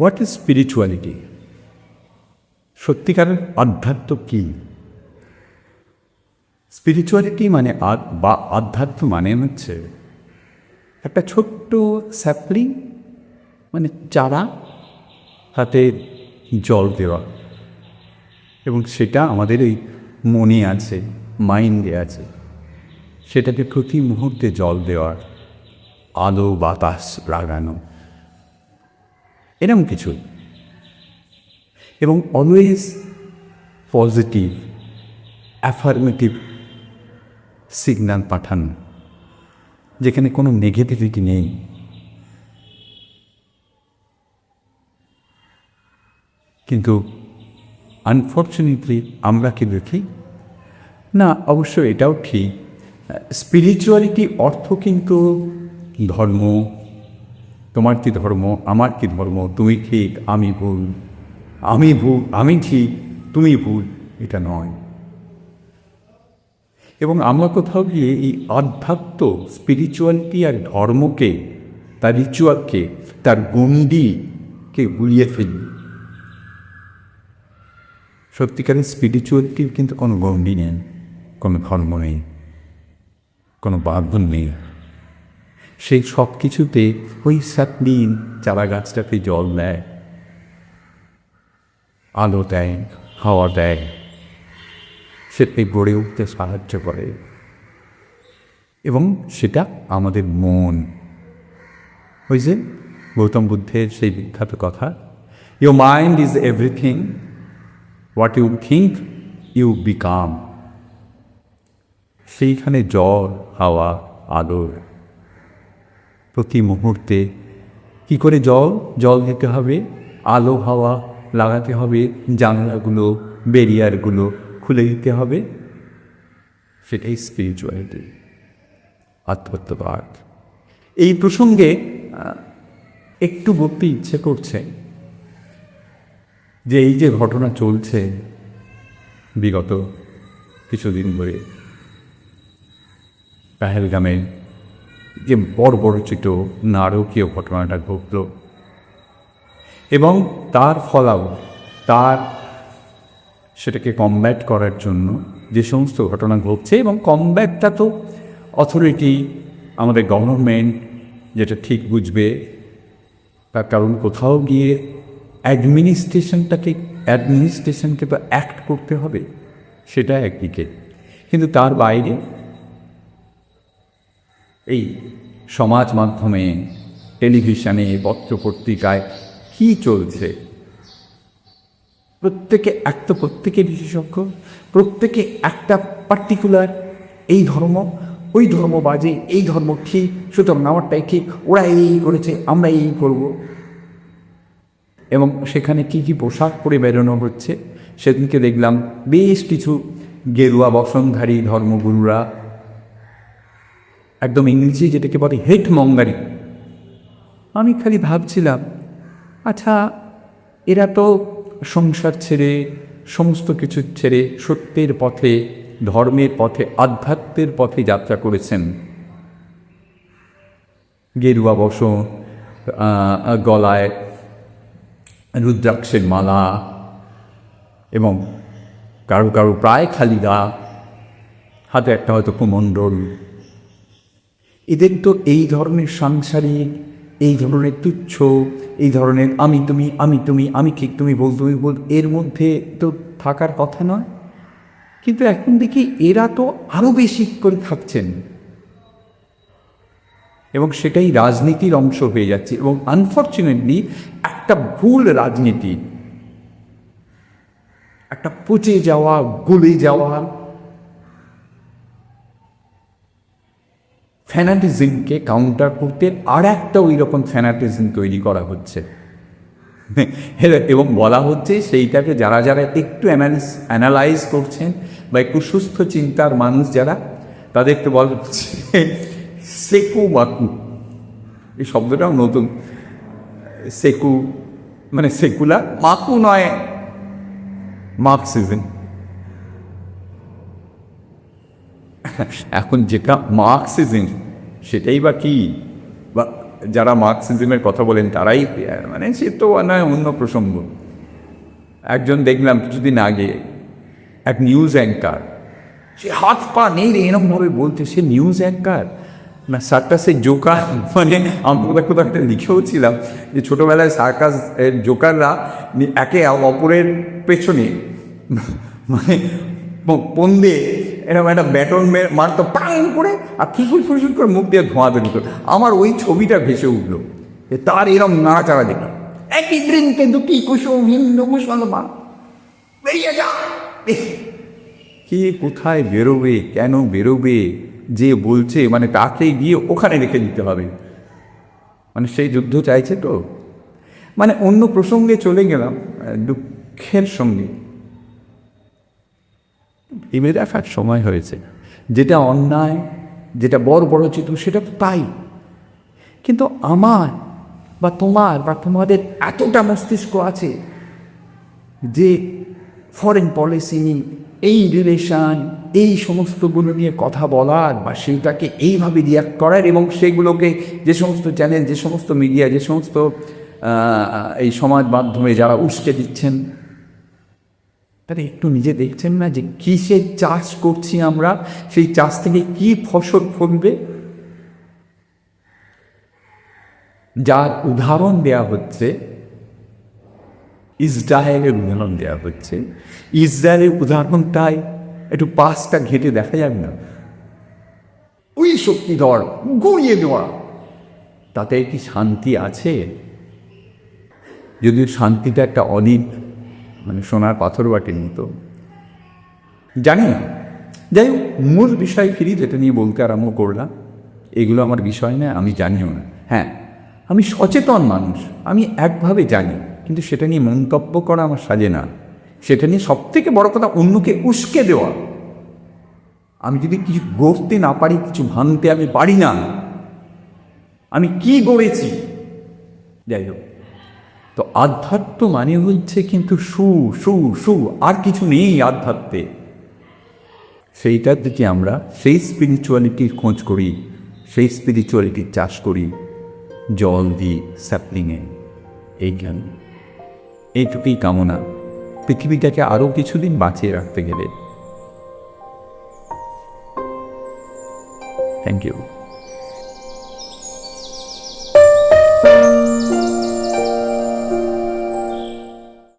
What is spirituality সত্যিকারের আধ্যাত্ম কী? Spirituality মানে বা আধ্যাত্ম মানে হচ্ছে একটা ছোট্ট স্যাপলিং মানে চারা, হাতে জল দেওয়া। এবং সেটা আমাদের এই মনে আছে মাইন্ডে আছে। সেটাকে প্রতি মুহূর্তে জল দেওয়ার, আলো বাতাস লাগানো। এরকম কিছু এবং অলওয়েজ পজিটিভ অ্যাফার্মেটিভ সিগন্যাল পাঠান, যেখানে কোনো নেগেটিভিটি নেই। কিন্তু আনফর্চুনেটলি আমরা কি দেখি? না, অবশ্য এটাও ঠিক। স্পিরিচুয়ালিটি অর্থ কিন্তু ধর্ম তোমার কি ধর্ম, আমার কি ধর্ম? তুমি ঠিক, আমি ভুল। আমি ভুল, আমি ঠিক, তুমি ভুল, এটা নয়। এবং আমরা কোথাও গিয়ে এই আধ্যাত্ম স্পিরিচুয়ালিটি আর ধর্মকে, তার রিচুয়ালকে তার গণ্ডিকে গুলিয়ে ফেলি। সত্যিকারের স্পিরিচুয়ালিটির কিন্তু কোনো গণ্ডি নেই, কোনো ধর্ম নেই, কোনো বাঁধন নেই। সেই সব কিছুতে ওই সাতদিন চারা গাছটাতে জল দেয়, আলো দেয়, হাওয়া দেয়। সেটাই গড়ে উঠতে সাহায্য করে। এবং সেটা আমাদের মন। ওই যে গৌতম বুদ্ধের সেই বিখ্যাত কথা your mind is everything what you think you become সেইখানে জল, হাওয়া, আলোর প্রতি মুহূর্তে। কি করে জল? জল দিতে হবে, আলো, হাওয়া লাগাতে হবে, জানলাগুলো ব্যারিয়ারগুলো খুলে দিতে হবে। সেটাই স্পিরিচুয়ালিটি আত্মত্ববাদ। এই প্রসঙ্গে একটু বলতে ইচ্ছে করছে যে এই যে ঘটনা চলছে বিগত কিছুদিন ধরে, পেহেলগামে যে বড় বড় চিত নারকীয় ঘটনাটা ঘটল। এবং তার ফলাও, তার সেটাকে কমব্যাট করার জন্য যে সমস্ত ঘটনা ঘটছে এবং কমব্যাটটা তো অথরিটি আমাদের গভর্নমেন্ট যেটা ঠিক বুঝবে। তার কারণ কোথাও গিয়ে অ্যাডমিনিস্ট্রেশনটাকে অ্যাডমিনিস্ট্রেশনকে তো অ্যাক্ট করতে হবে, সেটা একদিকে। কিন্তু তার বাইরে এই সমাজ মাধ্যমে, টেলিভিশনে পত্র পত্রিকায় কী চলছে? প্রত্যেকে একটা প্রত্যেকে বিশেষজ্ঞ, প্রত্যেকে একটা পার্টিকুলার এই ধর্ম, ওই ধর্ম বাজে, এই ধর্ম ঠিক, সুতরাং আমারটাই ঠিক, ওরা এই করেছে, আমরা এই করব। এবং সেখানে কি কি পোশাক পরে বেরোনো হচ্ছে, সেদিনকে দেখলাম বেশ কিছু গেরুয়া বসনধারী ধর্মগুরুরা একদম ইংরেজি যেটাকে বলে হেট মঙ্গারি আমি খালি ভাবছিলাম আচ্ছা এরা তো সংসার ছেড়ে, সমস্ত কিছু ছেড়ে সত্যের পথে, ধর্মের পথে, আধ্যাত্মের পথে যাত্রা করেছেন। গেরুয়া বস গলায় রুদ্রাক্ষের মালা এবং কারও কারও প্রায় খালি গা, হাতে একটা হয়তো কুমণ্ডল। এদের তো এই ধরনের সাংসারিক, এই ধরনের তুচ্ছ, এই ধরনের আমি তুমি আমি তুমি, আমি ঠিক তুমি, বল তুমি, বল এর মধ্যে তো থাকার কথা নয়। কিন্তু এখন দেখি এরা তো আরও বেশি করে থাকছেন। এবং সেটাই রাজনীতির অংশ হয়ে যাচ্ছে। এবং আনফর্চুনেটলি একটা ভুল রাজনীতি, একটা পচে যাওয়া, গলে যাওয়া ফ্যানাটিজমকে কাউন্টার করতে আর একটা ওই রকম ফ্যানাটিজম তৈরি করা হচ্ছে। এবং বলা হচ্ছে সেইটাকে যারা যারা একটু অ্যানালাইজ করছেন বা একটু সুস্থ চিন্তার মানুষ যারা তাদেরকে বলা হচ্ছে সেকু বাকু। এই শব্দটাও নতুন। সেকু মানে সেকুলার মাকু নয়, মার্কসিজম। এখন যেটা মার্কসিজম, সেটাই বা কি? বা যারা মার্কসিজমের কথা বলেন, তারাই মানে সে তো নয়, অন্য প্রসঙ্গ। একজন দেখলাম কিছুদিন আগে, এক নিউজ অ্যাঙ্কার। সে হাত পা নেই রে এরকমভাবে বলছে, সে নিউজ অ্যাঙ্কার? না, সার্কাসের জোকার মানে আমরা কোথাও একটা লিখেও ছিলাম যে ছোটোবেলায় সার্কাস এর জোকাররা একে অপরের পেছনে মানে পন্দে এরকম একটা ব্যাটন মারতো, পাং করে, আর ফুসুর ফুসুর করে মুখ দিয়ে ধোঁয়া বেরোতো আমার ওই ছবিটা ভেসে উঠল। তার এরকম নাড়াচাড়া দেখি। একই দৃনকে দুটি কুসুম, হিন্দু, মুসলমান। বেরিয়ে যা। কে কোথায় বেরোবে, কেন বেরোবে, যে বলছে মানে তাকে গিয়ে ওখানে রেখে দিতে হবে। মানে সেই যুদ্ধ চাইছে তো। মানে অন্য প্রসঙ্গে চলে গেলাম দুঃখের সঙ্গে। এবার দেখার সময় হয়েছে। যেটা অন্যায়, যেটা বড় বড় চিত্র, সেটা তো তাই। কিন্তু আমার বা তোমার বা তোমাদের এতটা মস্তিষ্ক আছে যে ফরেন পলিসি এই রিলেশন এই সমস্তগুলো নিয়ে কথা বলার বা সেইটাকে এইভাবে রিয়াক্ট করার এবং সেগুলোকে যে সমস্ত চ্যানেল যে সমস্ত মিডিয়া যে সমস্ত এই সমাজ মাধ্যমে যারা উস্কে দিচ্ছেন তারা একটু নিজে দেখছেন না যে কিসের চাষ করছি আমরা? সেই চাষ থেকে কি ফসল ফলবে? যার উদাহরণ দেয়া হচ্ছে, ইসরায়েলের উদাহরণ দেওয়া হচ্ছে। ইসরায়েলের উদাহরণটাই একটু পাশটা ঘেটে দেখা যাবে না। ওই শক্তি শক্তিধর গড়িয়ে দেওয়া। তাতে কি শান্তি আছে? যদিও শান্তিটা একটা অনিট মানে সোনার পাথর বাটির মতো জানি যাই হোক, মূল বিষয় ফিরি যেটা নিয়ে বলতে আরম্ভ করলাম, এগুলো আমার বিষয় না আমি জানিও না। হ্যাঁ আমি সচেতন মানুষ, আমি একভাবে জানি, কিন্তু সেটা নিয়ে মন্তব্য করা আমার সাজে না। সেটা নিয়ে সব থেকে বড় কথা অন্যকে উস্কে দেওয়া। আমি যদি কিছু গড়তে না পারি, কিছু ভাঙতে আমি পারি না। আমি কি গড়েছি? যাই হোক। তো আধ্যাত্ম মানে হচ্ছে কিন্তু সু সু সু, আর কিছু নেই আধ্যাত্মে। সেইটার দিকে আমরা সেই স্পিরিচুয়ালিটির খোঁজ করি, সেই স্পিরিচুয়ালিটির চাষ করি, জল দিই স্যাপলিংয়ে এই জ্ঞান। এইটুকুই কামনা। পৃথিবীটাকে আরও কিছুদিন বাঁচিয়ে রাখতে গেলে। Thank you